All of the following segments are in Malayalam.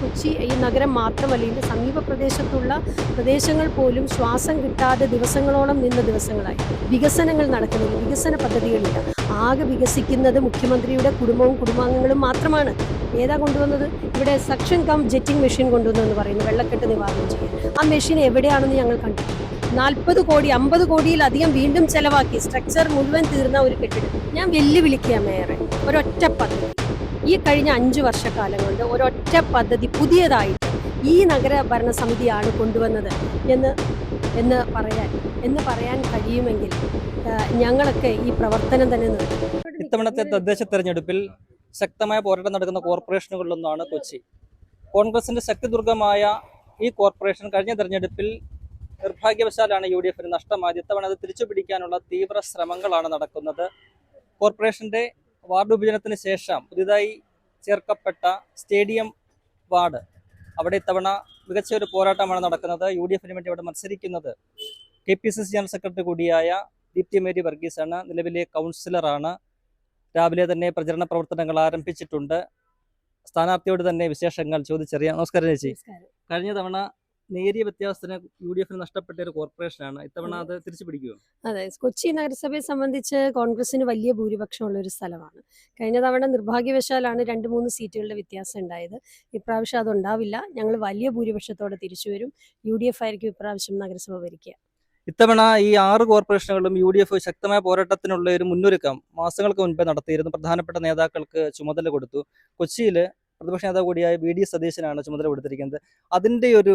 കൊച്ചി ഈ നഗരം മാത്രമല്ല ഇതിന്റെ സമീപ പ്രദേശത്തുള്ള പ്രദേശങ്ങൾ പോലും ശ്വാസം കിട്ടാതെ ദിവസങ്ങളോളം നിന്ന ദിവസങ്ങളായി. വികസനങ്ങൾ നടക്കുന്നില്ല വികസന പദ്ധതികളില്ല. ആകെ വികസിക്കുന്നത് മുഖ്യമന്ത്രിയുടെ കുടുംബവും കുടുംബാംഗങ്ങളും മാത്രമാണ്. ഏതാ കൊണ്ടുവന്നത്? ഇവിടെ സക്ഷൻ കം ജെറ്റിംഗ് മെഷീൻ കൊണ്ടുവന്നു എന്ന് പറയുന്നു വെള്ളക്കെട്ട് നിവാരണം ചെയ്യാൻ. ആ മെഷീൻ എവിടെയാണെന്ന് ഞങ്ങൾ കണ്ടു നാൽപ്പത് കോടി അമ്പത് കോടിയിലധികം വീണ്ടും ചെലവാക്കി. സ്ട്രക്ചർ മുഴുവൻ തീർന്ന ഒരു കെട്ടിടം. ഞാൻ വെല്ലുവിളിക്കുക മേയറെ. ഒരൊറ്റ ഈ കഴിഞ്ഞ അഞ്ച് വർഷക്കാലം കൊണ്ട് ഒരൊറ്റ പദ്ധതി പുതിയതായി ഈ നഗര ഭരണസമിതിയാണ് കൊണ്ടുവന്നത് എന്ന് എന്ന് പറയാൻ എന്ന് പറയാൻ കഴിയുമെങ്കിൽ ഞങ്ങളൊക്കെ ഈ പ്രവർത്തനം തന്നെ ഇത്തവണത്തെ തദ്ദേശ തെരഞ്ഞെടുപ്പിൽ ശക്തമായ പോരാട്ടം നടക്കുന്ന കോർപ്പറേഷനുകളിലൊന്നാണ് കൊച്ചി. കോൺഗ്രസിന്റെ ശക്തിദുർഗമായ ഈ കോർപ്പറേഷൻ കഴിഞ്ഞ തെരഞ്ഞെടുപ്പിൽ നിർഭാഗ്യവശാലാണ് യു ഡി എഫിന് നഷ്ടമായത്. ഇത്തവണ അത് തിരിച്ചു പിടിക്കാനുള്ള തീവ്ര ശ്രമങ്ങളാണ് നടക്കുന്നത്. കോർപ്പറേഷന്റെ വാർഡ് വിഭജനത്തിന് ശേഷം പുതിയതായി ചേർക്കപ്പെട്ട സ്റ്റേഡിയം വാർഡ്. അവിടെ ഇത്തവണ മികച്ച ഒരു പോരാട്ടമാണ് നടക്കുന്നത്. യു ഡി എഫിന് വേണ്ടി അവിടെ മത്സരിക്കുന്നത് K P C C general secretary കൂടിയായ ദീപ്തി മേരി വർഗീസാണ്. നിലവിലെ കൗൺസിലറാണ്. രാവിലെ തന്നെ പ്രചരണ പ്രവർത്തനങ്ങൾ ആരംഭിച്ചിട്ടുണ്ട്. സ്ഥാനാർത്ഥിയോട് തന്നെ വിശേഷങ്ങൾ ചോദിച്ചറിയാം. നമസ്കാരം ചേച്ചി. കഴിഞ്ഞ തവണ നേരിയ വ്യത്യാസത്തിന് യു ഡി എഫിന് നഷ്ടപ്പെട്ട ഒരു കോർപ്പറേഷനാണ്. ഇത്തവണ അത്. തിരിച്ചു പിടിക്കുമോ അതെ. കൊച്ചി നഗരസഭയെ സംബന്ധിച്ച് കോൺഗ്രസിന് വലിയ ഭൂരിപക്ഷമുള്ള ഒരു സ്ഥലമാണ്. കഴിഞ്ഞ തവണ നിർഭാഗ്യവശാലാണ് രണ്ട് മൂന്ന് സീറ്റുകളുടെ വ്യത്യാസം ഉണ്ടായത്. ഇപ്രാവശ്യം അതുണ്ടാവില്ല. ഞങ്ങൾ വലിയ ഭൂരിപക്ഷത്തോടെ തിരിച്ചു വരും യു ഡി എഫ് ആയിരിക്കും ഇപ്രാവശ്യം നഗരസഭ ഭരിക്കുക. ഇത്തവണ ഈ ആറ് കോർപ്പറേഷനുകളും യു ഡി എഫ് ശക്തമായ പോരാട്ടത്തിനുള്ള ഒരു മുന്നൊരുക്കം മാസങ്ങൾക്ക് മുൻപേ നടത്തിയിരുന്നു. പ്രധാനപ്പെട്ട നേതാക്കൾക്ക് ചുമതല കൊടുത്തു. കൊച്ചിയിൽ പ്രതിപക്ഷ നേതാവ് കൂടിയായ വി ഡി സതീശനാണ് ചുമതല കൊടുത്തിരിക്കുന്നത് അതിന്റെ ഒരു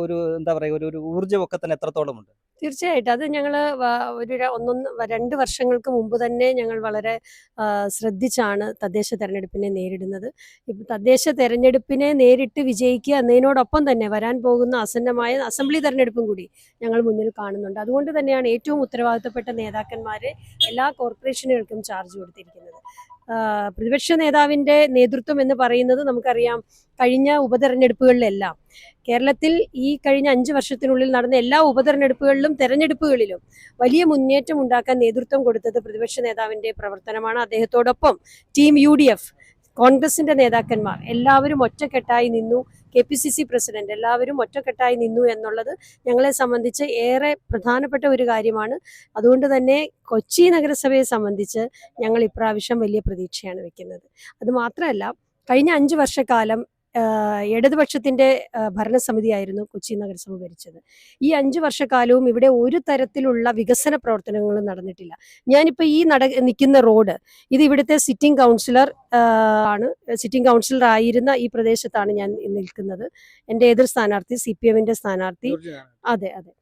ഒരു എന്താ പറയുക ഒരു ഒരു ഊർജമൊക്കെ തന്നെ എത്രത്തോളം ഉണ്ട് തീർച്ചയായിട്ടും. അത് ഞങ്ങൾ ഒരു ഒന്നൊന്ന് രണ്ട് വർഷങ്ങൾക്ക് മുമ്പ് തന്നെ ഞങ്ങൾ വളരെ ശ്രദ്ധിച്ചാണ് തദ്ദേശ തെരഞ്ഞെടുപ്പിനെ നേരിടുന്നത്. ഇപ്പം തദ്ദേശ തെരഞ്ഞെടുപ്പിനെ നേരിട്ട് വിജയിക്കുക എന്നതിനോടൊപ്പം തന്നെ വരാൻ പോകുന്ന ആസന്നമായ അസംബ്ലി തെരഞ്ഞെടുപ്പും കൂടി ഞങ്ങൾ മുന്നിൽ കാണുന്നുണ്ട്. അതുകൊണ്ട് തന്നെയാണ് ഏറ്റവും ഉത്തരവാദിത്തപ്പെട്ട നേതാക്കന്മാരെ എല്ലാ കോർപ്പറേഷനുകൾക്കും ചാർജ് കൊടുത്തിരിക്കുന്നത്. പ്രതിപക്ഷ നേതാവിന്റെ നേതൃത്വം എന്ന് പറയുന്നത് നമുക്കറിയാം കഴിഞ്ഞ ഉപതെരഞ്ഞെടുപ്പുകളിലെല്ലാം. കേരളത്തിൽ ഈ കഴിഞ്ഞ അഞ്ച് വർഷത്തിനുള്ളിൽ നടന്ന എല്ലാ ഉപതെരഞ്ഞെടുപ്പുകളിലും തെരഞ്ഞെടുപ്പുകളിലും വലിയ മുന്നേറ്റം ഉണ്ടാക്കാൻ നേതൃത്വം കൊടുത്തത് പ്രതിപക്ഷ നേതാവിന്റെ പ്രവർത്തനമാണ്. അദ്ദേഹത്തോടൊപ്പം ടീം യു കോൺഗ്രസിന്റെ നേതാക്കന്മാർ എല്ലാവരും ഒറ്റക്കെട്ടായി നിന്നു. K P C C president എല്ലാവരും ഒറ്റക്കെട്ടായി നിന്നു എന്നുള്ളത് ഞങ്ങളെ സംബന്ധിച്ച് ഏറെ പ്രധാനപ്പെട്ട ഒരു കാര്യമാണ്. അതുകൊണ്ട് തന്നെ കൊച്ചി നഗരസഭയെ സംബന്ധിച്ച് ഞങ്ങൾ ഇപ്രാവശ്യം വലിയ പ്രതീക്ഷയാണ് വെക്കുന്നത്. അത് മാത്രമല്ല കഴിഞ്ഞ അഞ്ച് വർഷക്കാലം ഇടതുപക്ഷത്തിന്റെ ഭരണസമിതിയായിരുന്നു കൊച്ചി നഗരസഭ ഭരിച്ചത്. ഈ അഞ്ചു വർഷക്കാലവും ഇവിടെ ഒരു തരത്തിലുള്ള വികസന പ്രവർത്തനങ്ങളും നടന്നിട്ടില്ല. ഞാനിപ്പോൾ ഈ നട നിൽക്കുന്ന റോഡ് ഇത് ഇവിടുത്തെ സിറ്റിംഗ് കൗൺസിലർ ആണ്. സിറ്റിംഗ് കൗൺസിലർ ആയിരുന്ന ഈ പ്രദേശത്താണ് ഞാൻ നിൽക്കുന്നത്. എന്റെ എതിർ സ്ഥാനാർത്ഥി സി പി എമ്മിന്റെ സ്ഥാനാർത്ഥി. അതെ അതെ.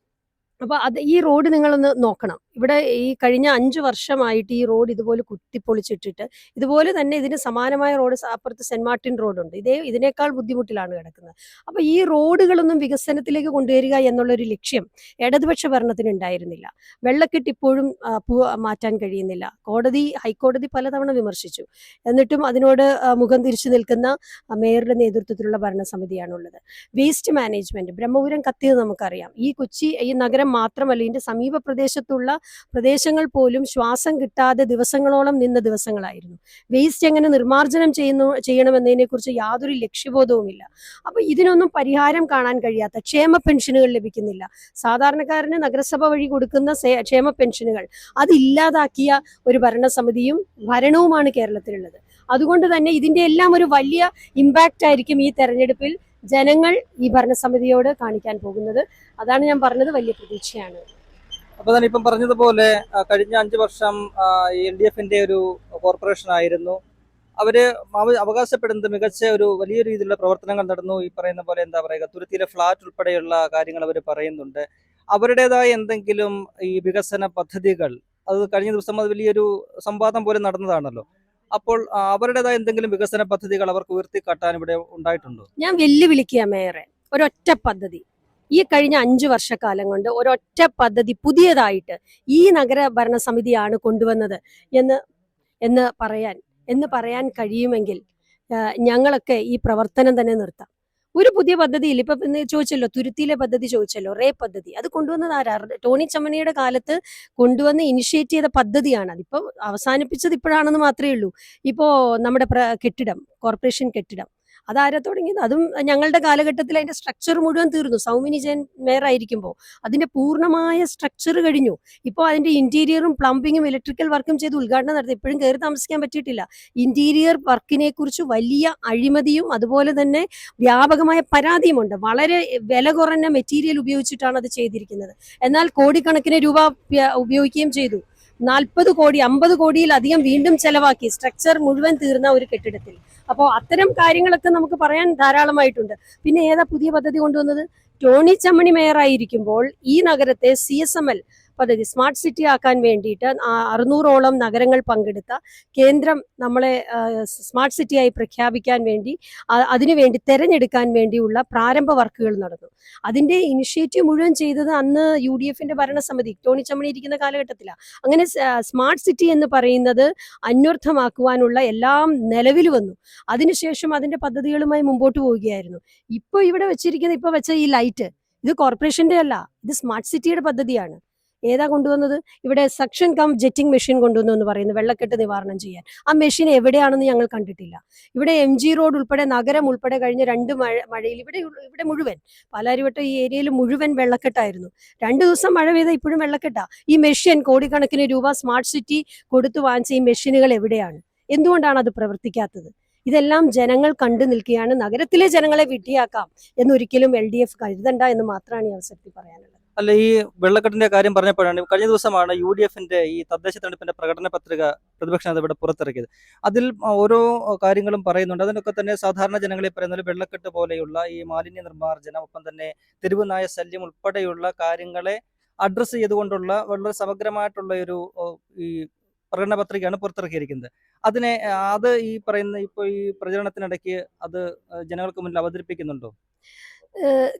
അപ്പൊ അത് ഈ റോഡ് നിങ്ങളൊന്ന് നോക്കണം. ഇവിടെ ഈ കഴിഞ്ഞ അഞ്ചു വർഷമായിട്ട് ഈ റോഡ് ഇതുപോലെ കുത്തിപ്പൊളിച്ചിട്ടിട്ട് ഇതുപോലെ തന്നെ ഇതിന് സമാനമായ റോഡ് അപ്പുറത്ത് സെന്റ് മാർട്ടിൻ റോഡുണ്ട്. ഇതേ ഇതിനേക്കാൾ ബുദ്ധിമുട്ടിലാണ് കിടക്കുന്നത്. അപ്പൊ ഈ റോഡുകളൊന്നും വികസനത്തിലേക്ക് കൊണ്ടുവരിക എന്നുള്ളൊരു ലക്ഷ്യം ഇടതുപക്ഷ ഭരണത്തിന് ഉണ്ടായിരുന്നില്ല. വെള്ളക്കെട്ട് ഇപ്പോഴും മാറ്റാൻ കഴിയുന്നില്ല. കോടതി ഹൈക്കോടതി പലതവണ വിമർശിച്ചു. എന്നിട്ടും അതിനോട് മുഖം തിരിച്ചു നിൽക്കുന്ന മേയറുടെ നേതൃത്വത്തിലുള്ള ഭരണസമിതിയാണുള്ളത്. വേസ്റ്റ് മാനേജ്മെന്റ് ബ്രഹ്മപുരം കത്തിയത് നമുക്കറിയാം. ഈ കൊച്ചി ഈ നഗരം മാത്രമല്ല ഇതിന്റെ സമീപ പ്രദേശത്തുള്ള പ്രദേശങ്ങൾ പോലും ശ്വാസം കിട്ടാതെ ദിവസങ്ങളോളം നിന്ന ദിവസങ്ങളായിരുന്നു. വേസ്റ്റ് എങ്ങനെ നിർമ്മാർജനം ചെയ്യുന്നു ചെയ്യണമെന്നതിനെ കുറിച്ച് യാതൊരു ലക്ഷ്യബോധവുമില്ല. അപ്പൊ ഇതിനൊന്നും പരിഹാരം കാണാൻ കഴിയാത്ത ക്ഷേമ പെൻഷനുകൾ ലഭിക്കുന്നില്ല. സാധാരണക്കാരന് നഗരസഭ വഴി കൊടുക്കുന്ന ക്ഷേമ പെൻഷനുകൾ അതില്ലാതാക്കിയ ഒരു ഭരണസമിതിയും ഭരണവുമാണ് കേരളത്തിലുള്ളത്. അതുകൊണ്ട് തന്നെ ഇതിന്റെ എല്ലാം ഒരു വലിയ ഇമ്പാക്റ്റ് ആയിരിക്കും ഈ തെരഞ്ഞെടുപ്പിൽ ജനങ്ങൾ ഈ ഭരണസമിതിയോട് കാണിക്കാൻ പോകുന്നത്. അതാണ് ഞാൻ പറഞ്ഞത്. വലിയ പ്രതീക്ഷയാണ്. അപ്പൊ തന്നെ ഇപ്പം പറഞ്ഞതുപോലെ കഴിഞ്ഞ അഞ്ചു വർഷം എൽ ഡി എഫിന്റെ ഒരു കോർപ്പറേഷൻ ആയിരുന്നു. അവർ അവ- അവകാശപ്പെടുന്നത് മികച്ച ഒരു വലിയ രീതിയിലുള്ള പ്രവർത്തനങ്ങൾ നടന്നു. ഈ പറയുന്ന പോലെ എന്താ പറയുക തുരുത്തിയിലെ ഫ്ലാറ്റ് ഉൾപ്പെടെയുള്ള കാര്യങ്ങൾ അവർ പറയുന്നുണ്ട്. അവരുടേതായ എന്തെങ്കിലും ഈ വികസന പദ്ധതികൾ അത് കഴിഞ്ഞ ദിവസം അത് വലിയൊരു സംവാദം പോലെ നടന്നതാണല്ലോ. അപ്പോൾ അവരുടേതായ എന്തെങ്കിലും വികസന പദ്ധതികൾ അവർക്ക് ഉയർത്തി കാട്ടാൻ ഇവിടെ ഉണ്ടായിട്ടുണ്ടോ? ഞാൻ വെല്ലുവിളിക്കുക മേയറെ. ഒരൊറ്റ പദ്ധതി. ഈ കഴിഞ്ഞ അഞ്ചു വർഷക്കാലം കൊണ്ട് ഒരൊറ്റ പദ്ധതി പുതിയതായിട്ട് ഈ നഗര ഭരണസമിതിയാണ് കൊണ്ടുവന്നത് എന്ന് എന്ന് പറയാൻ എന്ന് പറയാൻ കഴിയുമെങ്കിൽ ഞങ്ങളൊക്കെ ഈ പ്രവർത്തനം തന്നെ നിർത്താം. ഒരു പുതിയ പദ്ധതിയിൽ ഇപ്പൊ ചോദിച്ചല്ലോ തുരുത്തിയിലെ പദ്ധതി ചോദിച്ചല്ലോ റേ പദ്ധതി. അത് കൊണ്ടുവന്നത് ആരാ? ടോണി ചമ്മണിയുടെ കാലത്ത് കൊണ്ടുവന്ന് ഇനിഷ്യേറ്റ് ചെയ്ത പദ്ധതിയാണ്. അതിപ്പോ അവസാനിപ്പിച്ചത് ഇപ്പോഴാണെന്ന് മാത്രമേ ഉള്ളൂ. ഇപ്പോ നമ്മുടെ കെട്ടിടം കോർപ്പറേഷൻ കെട്ടിടം. അതാരാ തുടങ്ങിയത് അതും ഞങ്ങളുടെ കാലഘട്ടത്തിൽ അതിന്റെ സ്ട്രക്ചർ മുഴുവൻ തീർന്നു. സൗമിനി ജയൻ മേയർ ആയിരിക്കുമ്പോൾ അതിന്റെ പൂർണമായ സ്ട്രക്ചർ കഴിഞ്ഞു. ഇപ്പോൾ അതിന്റെ ഇന്റീരിയറും പ്ലംബിങ്ങും ഇലക്ട്രിക്കൽ വർക്കും ചെയ്ത് ഉദ്ഘാടനം നടത്തി. ഇപ്പോഴും കയറി താമസിക്കാൻ പറ്റിയിട്ടില്ല. ഇന്റീരിയർ വർക്കിനെ കുറിച്ച് വലിയ അഴിമതിയും അതുപോലെ തന്നെ വ്യാപകമായ പരാതിയുമുണ്ട് വളരെ വില കുറഞ്ഞ മെറ്റീരിയൽ ഉപയോഗിച്ചിട്ടാണ് അത് ചെയ്തിരിക്കുന്നത്. എന്നാൽ കോടിക്കണക്കിന് രൂപ ഉപയോഗിക്കുകയും ചെയ്തു. നാൽപ്പത് കോടി അമ്പത് കോടിയിലധികം വീണ്ടും ചെലവാക്കി. സ്ട്രക്ചർ മുഴുവൻ തീർന്ന ഒരു കെട്ടിടത്തിൽ. അപ്പോൾ അത്തരം കാര്യങ്ങളൊക്കെ നമുക്ക് പറയാൻ ധാരാളമായിട്ടുണ്ട്. പിന്നെ ഏതാ പുതിയ പദ്ധതി കൊണ്ടുവന്നത്? ടോണി ചമ്മണി മേയറായിരിക്കുമ്പോൾ ഈ നഗരത്തെ സി എസ് എം എൽ പദ്ധതി. സ്മാർട്ട് സിറ്റി ആക്കാൻ വേണ്ടിയിട്ട് അറുന്നൂറോളം നഗരങ്ങൾ പങ്കെടുത്ത കേന്ദ്രം നമ്മളെ സ്മാർട്ട് സിറ്റിയായി പ്രഖ്യാപിക്കാൻ വേണ്ടി അതിനുവേണ്ടി തെരഞ്ഞെടുക്കാൻ വേണ്ടിയുള്ള പ്രാരംഭ വർക്കുകൾ നടന്നു. അതിന്റെ ഇനിഷ്യേറ്റീവ് മുഴുവൻ ചെയ്തത് അന്ന് യു ഡി എഫിന്റെ ഭരണസമിതി ടോണി ചമ്മണി ഇരിക്കുന്ന കാലഘട്ടത്തിലാണ് അങ്ങനെ സ്മാർട്ട് സിറ്റി എന്ന് പറയുന്നത് അന്വർത്ഥമാക്കുവാനുള്ള എല്ലാം നിലവിൽ വന്നു. അതിനുശേഷം അതിന്റെ പദ്ധതികളുമായി മുമ്പോട്ട് പോവുകയായിരുന്നു. ഇപ്പോൾ ഇവിടെ വെച്ചിരിക്കുന്ന ഇപ്പോൾ വെച്ച ഈ ലൈറ്റ് ഇത് കോർപ്പറേഷന്റെ അല്ല ഇത് സ്മാർട്ട് സിറ്റിയുടെ പദ്ധതിയാണ്. ഏതാ കൊണ്ടുവന്നത്? ഇവിടെ സക്ഷൻ കം ജെറ്റിംഗ് മെഷീൻ കൊണ്ടുവന്നു എന്ന് പറയുന്നു വെള്ളക്കെട്ട് നിവാരണം ചെയ്യാൻ. ആ മെഷീൻ എവിടെയാണെന്ന് ഞങ്ങൾ കണ്ടിട്ടില്ല. ഇവിടെ എം ജി റോഡ് ഉൾപ്പെടെ നഗരം ഉൾപ്പെടെ കഴിഞ്ഞ രണ്ട് മഴ മഴയിൽ ഇവിടെ ഇവിടെ മുഴുവൻ പാലാരിവട്ടം ഈ ഏരിയയിൽ മുഴുവൻ വെള്ളക്കെട്ടായിരുന്നു. രണ്ടു ദിവസം മഴ പെയ്ത ഇപ്പോഴും വെള്ളക്കെട്ടാ. ഈ മെഷീൻ കോടിക്കണക്കിന് രൂപ സ്മാർട്ട് സിറ്റി കൊടുത്തു വാങ്ങിച്ച ഈ മെഷീനുകൾ എവിടെയാണ്? എന്തുകൊണ്ടാണ് അത് പ്രവർത്തിക്കാത്തത്? ഇതെല്ലാം ജനങ്ങൾ കണ്ടു നിൽക്കുകയാണ്. നഗരത്തിലെ ജനങ്ങളെ വിട്ടിയാക്കാം എന്നൊരിക്കലും എൽ ഡി എഫ് കരുതണ്ട എന്ന് മാത്രമാണ് ഈ അവസരത്തിൽ പറയാനുള്ളത്. അല്ല ഈ വെള്ളക്കെട്ടിന്റെ കാര്യം പറഞ്ഞപ്പോഴാണ് കഴിഞ്ഞ ദിവസമാണ് യു ഡി എഫിന്റെ ഈ തദ്ദേശ തെരഞ്ഞെടുപ്പിന്റെ പ്രകടന പത്രിക പ്രതിപക്ഷ നേതാവ് ഇവിടെ പുറത്തിറക്കിയത്. അതിൽ ഓരോ കാര്യങ്ങളും പറയുന്നുണ്ട്. അതിനൊക്കെ തന്നെ സാധാരണ ജനങ്ങളെ പറയുന്നത് വെള്ളക്കെട്ട് പോലെയുള്ള ഈ മാലിന്യ നിർമ്മാർജനം ഒപ്പം തന്നെ തെരുവ് നായ ശല്യം ഉൾപ്പെടെയുള്ള കാര്യങ്ങളെ അഡ്രസ്സ് ചെയ്തുകൊണ്ടുള്ള വളരെ സമഗ്രമായിട്ടുള്ള ഒരു ഈ പ്രകടന പത്രികയാണ് പുറത്തിറക്കിയിരിക്കുന്നത്. അതിനെ അത് ഈ പറയുന്ന ഇപ്പോൾ ഈ പ്രചരണത്തിനിടയ്ക്ക് അത് ജനങ്ങൾക്ക് മുന്നിൽ അവതരിപ്പിക്കുന്നുണ്ടോ?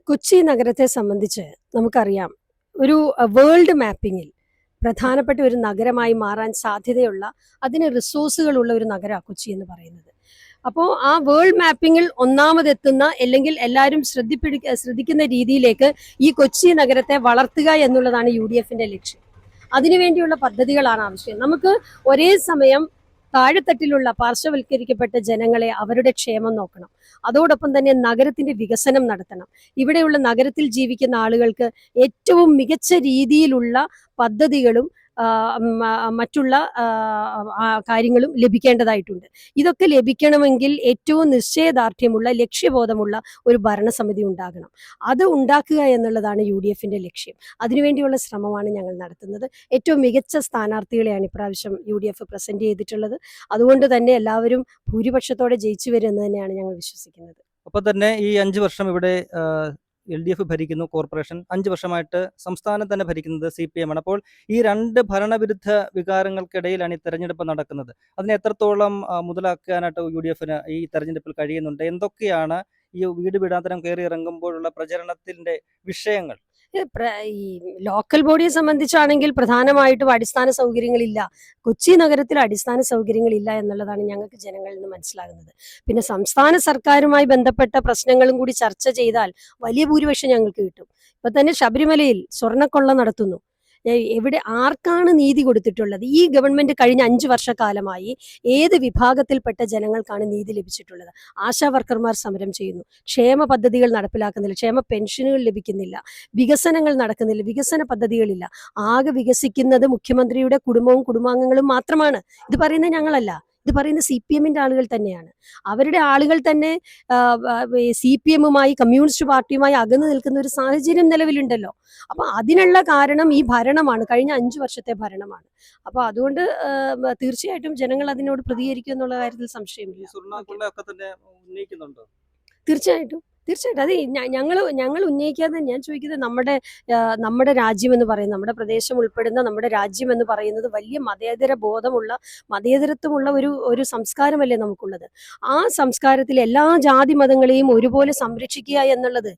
കൊച്ചി നഗരത്തെ സംബന്ധിച്ച് നമുക്കറിയാം. ഒരു വേൾഡ് മാപ്പിങ്ങിൽ പ്രധാനപ്പെട്ട ഒരു നഗരമായി മാറാൻ സാധ്യതയുള്ള അതിന് റിസോഴ്സുകളുള്ള ഒരു നഗരമാണ് കൊച്ചി എന്ന് പറയുന്നത്. അപ്പോൾ ആ വേൾഡ് മാപ്പിങ്ങിൽ ഒന്നാമതെത്തുന്ന അല്ലെങ്കിൽ എല്ലാവരും ശ്രദ്ധിപ്പിടി ശ്രദ്ധിക്കുന്ന രീതിയിലേക്ക് ഈ കൊച്ചി നഗരത്തെ വളർത്തുക എന്നുള്ളതാണ് യു ഡി എഫിന്റെ ലക്ഷ്യം. അതിനുവേണ്ടിയുള്ള പദ്ധതികളാണ് ആവശ്യം. നമുക്ക് ഒരേ സമയം താഴെത്തട്ടിലുള്ള പാർശ്വവൽക്കരിക്കപ്പെട്ട ജനങ്ങളെ അവരുടെ ക്ഷേമം നോക്കണം. അതോടൊപ്പം തന്നെ നഗരത്തിന്റെ വികസനം നടത്തണം. ഇവിടെയുള്ള നഗരത്തിൽ ജീവിക്കുന്ന ആളുകൾക്ക് ഏറ്റവും മികച്ച രീതിയിലുള്ള പദ്ധതികളും മറ്റുള്ള കാര്യങ്ങളും ലഭിക്കേണ്ടതായിട്ടുണ്ട്. ഇതൊക്കെ ലഭിക്കണമെങ്കിൽ ഏറ്റവും നിശ്ചയദാർഢ്യമുള്ള ലക്ഷ്യബോധമുള്ള ഒരു ഭരണസമിതി ഉണ്ടാകണം. അത് ഉണ്ടാക്കുക എന്നുള്ളതാണ് യു ഡി എഫിന്റെ ലക്ഷ്യം. അതിനുവേണ്ടിയുള്ള ശ്രമമാണ് ഞങ്ങൾ നടത്തുന്നത്. ഏറ്റവും മികച്ച സ്ഥാനാർത്ഥികളെയാണ് ഇപ്രാവശ്യം യു ഡി എഫ് പ്രസന്റ് ചെയ്തിട്ടുള്ളത്. അതുകൊണ്ട് തന്നെ എല്ലാവരും ഭൂരിപക്ഷത്തോടെ ജയിച്ചു വരുമെന്ന് തന്നെയാണ് ഞങ്ങൾ വിശ്വസിക്കുന്നത്. അപ്പൊ തന്നെ ഈ അഞ്ച് വർഷം ഇവിടെ എൽ ഡി എഫ് ഭരിക്കുന്നു കോർപ്പറേഷൻ അഞ്ച് വർഷമായിട്ട് സംസ്ഥാനം തന്നെ ഭരിക്കുന്നത് സി പി എം ആണ്. അപ്പോൾ ഈ രണ്ട് ഭരണവിരുദ്ധ വികാരങ്ങൾക്കിടയിലാണ് ഈ തെരഞ്ഞെടുപ്പ് നടക്കുന്നത്. അതിനെ എത്രത്തോളം മുതലാക്കാനായിട്ട് യു ഡി എഫിന് ഈ തെരഞ്ഞെടുപ്പിൽ കഴിയുന്നുണ്ട്? എന്തൊക്കെയാണ് ഈ വീട് വീടാന്തരം കയറി ഇറങ്ങുമ്പോഴുള്ള പ്രചരണത്തിന്റെ വിഷയങ്ങൾ? ഈ ലോക്കൽ ബോഡിയെ സംബന്ധിച്ചാണെങ്കിൽ പ്രധാനമായിട്ടും അടിസ്ഥാന സൗകര്യങ്ങളില്ല. കൊച്ചി നഗരത്തിൽ അടിസ്ഥാന സൗകര്യങ്ങളില്ല എന്നുള്ളതാണ് ഞങ്ങൾക്ക് ജനങ്ങളിൽ നിന്ന് മനസ്സിലാകുന്നത്. പിന്നെ സംസ്ഥാന സർക്കാരുമായി ബന്ധപ്പെട്ട പ്രശ്നങ്ങളും കൂടി ചർച്ച ചെയ്താൽ വലിയ ഭൂരിപക്ഷം ഞങ്ങൾക്ക് കിട്ടും. ഇപ്പൊ തന്നെ ശബരിമലയിൽ സ്വർണക്കൊള്ള നടത്തുന്നു. എവിടെ ആർക്കാണ് നീതി കൊടുത്തിട്ടുള്ളത്? ഈ ഗവൺമെന്റ് കഴിഞ്ഞ അഞ്ച് വർഷക്കാലമായി ഏത് വിഭാഗത്തിൽപ്പെട്ട ജനങ്ങൾക്കാണ് നീതി ലഭിച്ചിട്ടുള്ളത്? ആശാ വർക്കർമാർ സമരം ചെയ്യുന്നു. ക്ഷേമ പദ്ധതികൾ നടപ്പിലാക്കുന്നില്ല. ക്ഷേമ പെൻഷനുകൾ ലഭിക്കുന്നില്ല. വികസനങ്ങൾ നടക്കുന്നില്ല. വികസന പദ്ധതികളില്ല. ആകെ വികസിക്കുന്നത് മുഖ്യമന്ത്രിയുടെ കുടുംബവും കുടുംബാംഗങ്ങളും മാത്രമാണ്. ഇത് പറയുന്നത് ഞങ്ങളല്ല. ഇത് പറയുന്ന സി പി എമ്മിന്റെ ആളുകൾ തന്നെയാണ്. അവരുടെ ആളുകൾ തന്നെ സി പി എമ്മുമായി കമ്മ്യൂണിസ്റ്റ് പാർട്ടിയുമായി അകന്നു നിൽക്കുന്ന ഒരു സാഹചര്യം നിലവിലുണ്ടല്ലോ. അപ്പൊ അതിനുള്ള കാരണം ഈ ഭരണമാണ്. കഴിഞ്ഞ അഞ്ചു വർഷത്തെ ഭരണമാണ്. അപ്പൊ അതുകൊണ്ട് തീർച്ചയായിട്ടും ജനങ്ങൾ അതിനോട് പ്രതികരിക്കും എന്നുള്ള കാര്യത്തിൽ സംശയമില്ല. തീർച്ചയായിട്ടും. തീർച്ചയായിട്ടും. അത് ഞങ്ങൾ ഞങ്ങൾ ഉന്നയിക്കാതെ ഞാൻ ചോദിക്കുന്നത് നമ്മുടെ നമ്മുടെ രാജ്യം എന്ന് പറയുന്നത് നമ്മുടെ പ്രദേശം ഉൾപ്പെടുന്ന നമ്മുടെ രാജ്യം എന്ന് പറയുന്നത് വലിയ മതേതര ബോധമുള്ള മതേതരത്വമുള്ള ഒരു ഒരു സംസ്കാരമല്ലേ നമുക്കുള്ളത്. ആ സംസ്കാരത്തിൽ എല്ലാ ജാതി മതങ്ങളെയും ഒരുപോലെ സംരക്ഷിക്കുക എന്നുള്ളത്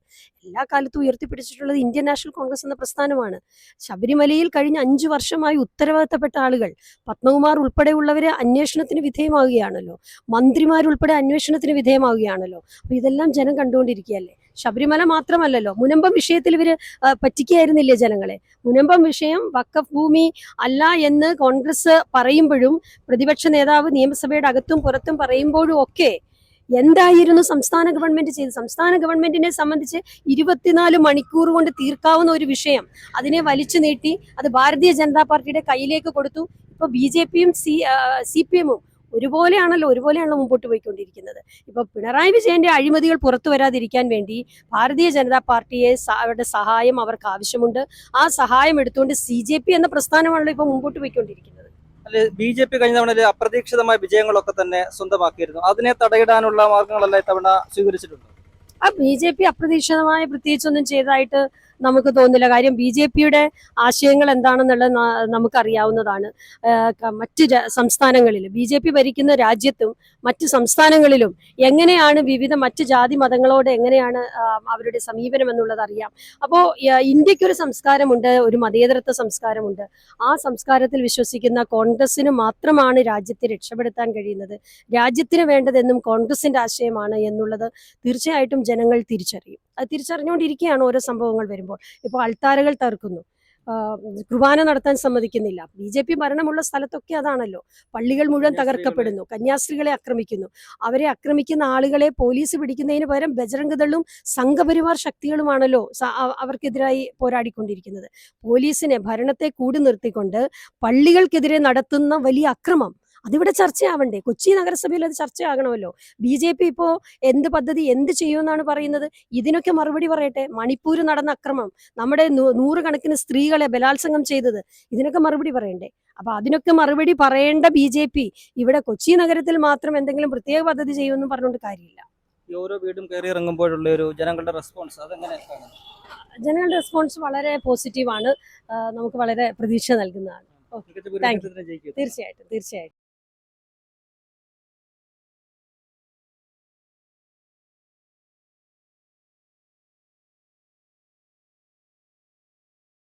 എല്ലാ കാലത്തും ഉയർത്തിപ്പിടിച്ചിട്ടുള്ളത് ഇന്ത്യൻ നാഷണൽ കോൺഗ്രസ് എന്ന പ്രസ്ഥാനമാണ്. ശബരിമലയിൽ കഴിഞ്ഞ അഞ്ചു വർഷമായി ഉത്തരവാദിത്തപ്പെട്ട ആളുകൾ പത്മകുമാർ ഉൾപ്പെടെയുള്ളവരെ അന്വേഷണത്തിന് വിധേയമാവുകയാണല്ലോ. മന്ത്രിമാരുൾപ്പെടെ അന്വേഷണത്തിന് വിധേയമാവുകയാണല്ലോ. അപ്പൊ ഇതെല്ലാം ജനം കണ്ടുകൊണ്ടിരിക്കുകയല്ലേ ശബരിമല മാത്രമല്ലല്ലോ മുനമ്പം വിഷയത്തിൽ ഇവർ ആ, പറ്റിക്കുകയായിരുന്നില്ലേ ജനങ്ങളെ? മുനമ്പം വിഷയം വക്കഫ് ഭൂമി അല്ല എന്ന് കോൺഗ്രസ് പറയുമ്പോഴും പ്രതിപക്ഷ നേതാവ് നിയമസഭയുടെ അകത്തും പുറത്തും പറയുമ്പോഴും ഒക്കെ എന്തായിരുന്നു സംസ്ഥാന ഗവൺമെന്റ് ചെയ്ത് സംസ്ഥാന ഗവൺമെന്റിനെ സംബന്ധിച്ച് ഇരുപത്തിനാല് മണിക്കൂർ കൊണ്ട് തീർക്കാവുന്ന ഒരു വിഷയം അതിനെ വലിച്ചു നീട്ടി അത് ഭാരതീയ ജനതാ പാർട്ടിയുടെ കയ്യിലേക്ക് കൊടുത്തു. ഇപ്പൊ ബി ജെ പിയും സി സി പി എമ്മും ഒരുപോലെയാണല്ലോ ഒരുപോലെയാണല്ലോ മുമ്പോട്ട് പോയിക്കൊണ്ടിരിക്കുന്നത്. ഇപ്പൊ പിണറായി വിജയന്റെ അഴിമതികൾ പുറത്തു വരാതിരിക്കാൻ വേണ്ടി ഭാരതീയ ജനതാ പാർട്ടിയെ അവരുടെ സഹായം അവർക്ക് ആവശ്യമുണ്ട്. ആ സഹായം എടുത്തുകൊണ്ട് സി ജെ പി എന്ന പ്രസ്ഥാനമാണല്ലോ ഇപ്പൊ മുമ്പോട്ട് പോയിക്കൊണ്ടിരിക്കുന്നത്. അല്ലെ ബി ജെ പി കഴിഞ്ഞ തവണ അപ്രതീക്ഷിതമായ വിജയങ്ങളൊക്കെ തന്നെ സ്വന്തമാക്കിയിരുന്നു. അതിനെ തടയിടാനുള്ള മാർഗങ്ങളെല്ലാം ഇത്തവണ സ്വീകരിച്ചിട്ടുണ്ട്? ആ ബി ജെ പി അപ്രതീക്ഷിതമായ പ്രത്യേകിച്ചൊന്നും ചെയ്തതായിട്ട് നമുക്ക് തോന്നില്ല കാര്യം ബി ജെ പിയുടെ ആശയങ്ങൾ എന്താണെന്നുള്ളത് നമുക്ക് നമുക്കറിയാവുന്നതാണ്. മറ്റ് സംസ്ഥാനങ്ങളിൽ ബി ജെ പി ഭരിക്കുന്ന രാജ്യത്തും മറ്റ് സംസ്ഥാനങ്ങളിലും എങ്ങനെയാണ് വിവിധ മറ്റ് ജാതി മതങ്ങളോട് എങ്ങനെയാണ് അവരുടെ സമീപനം എന്നുള്ളത് അറിയാം. അപ്പോൾ ഇന്ത്യക്കൊരു സംസ്കാരമുണ്ട് ഒരു മതേതരത്വ സംസ്കാരമുണ്ട്. ആ സംസ്കാരത്തിൽ വിശ്വസിക്കുന്ന കോൺഗ്രസിന് മാത്രമാണ് രാജ്യത്തെ രക്ഷപ്പെടുത്താൻ കഴിയുന്നത്. രാജ്യത്തിന് വേണ്ടതെന്നും കോൺഗ്രസിന്റെ ആശയമാണ് എന്നുള്ളത് തീർച്ചയായിട്ടും ജനങ്ങൾ തിരിച്ചറിയും. തിരിച്ചറിഞ്ഞുകൊണ്ടിരിക്കുകയാണ് ഓരോ സംഭവങ്ങൾ വരുമ്പോൾ. ഇപ്പോൾ അൾത്താരകൾ തകർക്കുന്നു. കുർബാന നടത്താൻ സമ്മതിക്കുന്നില്ല. ബി ജെ പി ഭരണമുള്ള സ്ഥലത്തൊക്കെ അതാണല്ലോ. പള്ളികൾ മുഴുവൻ തകർക്കപ്പെടുന്നു. കന്യാസ്ത്രീകളെ ആക്രമിക്കുന്നു. അവരെ ആക്രമിക്കുന്ന ആളുകളെ പോലീസ് പിടിക്കുന്നതിന് പകരം ബജരംഗദളും സംഘപരിവാർ ശക്തികളുമാണല്ലോ അവർക്കെതിരായി പോരാടിക്കൊണ്ടിരിക്കുന്നത്. പോലീസിനെ ഭരണത്തെ കൂടി നിർത്തിക്കൊണ്ട് പള്ളികൾക്കെതിരെ നടത്തുന്ന വലിയ അക്രമം അതിവിടെ ചർച്ചയാവണ്ടേ? കൊച്ചി നഗരസഭയിൽ അത് ചർച്ചയാകണമല്ലോ. ബി ജെ പി ഇപ്പോ എന്ത് പദ്ധതി എന്ത് ചെയ്യുമെന്നാണ് പറയുന്നത്? ഇതിനൊക്കെ മറുപടി പറയട്ടെ? മണിപ്പൂർ നടന്ന അക്രമം നമ്മുടെ നൂറുകണക്കിന് സ്ത്രീകളെ ബലാത്സംഗം ചെയ്തത് ഇതിനൊക്കെ മറുപടി പറയണ്ടേ? അപ്പൊ അതിനൊക്കെ മറുപടി പറയേണ്ട ബി ജെ പി ഇവിടെ കൊച്ചി നഗരത്തിൽ മാത്രം എന്തെങ്കിലും പ്രത്യേക പദ്ധതി ചെയ്യുമെന്നും പറഞ്ഞുകൊണ്ട് കാര്യമില്ല. ഈ ഓരോ വീടും കയറി ഇറങ്ങുമ്പോഴുള്ള ഒരു ജനങ്ങളുടെ റെസ്പോൺസ് അതെങ്ങനെ ജനങ്ങളുടെ റെസ്പോൺസ് വളരെ പോസിറ്റീവാണ് ആണ്. നമുക്ക് വളരെ പ്രതീക്ഷ നൽകുന്നതാണ്. തീർച്ചയായിട്ടും തീർച്ചയായിട്ടും.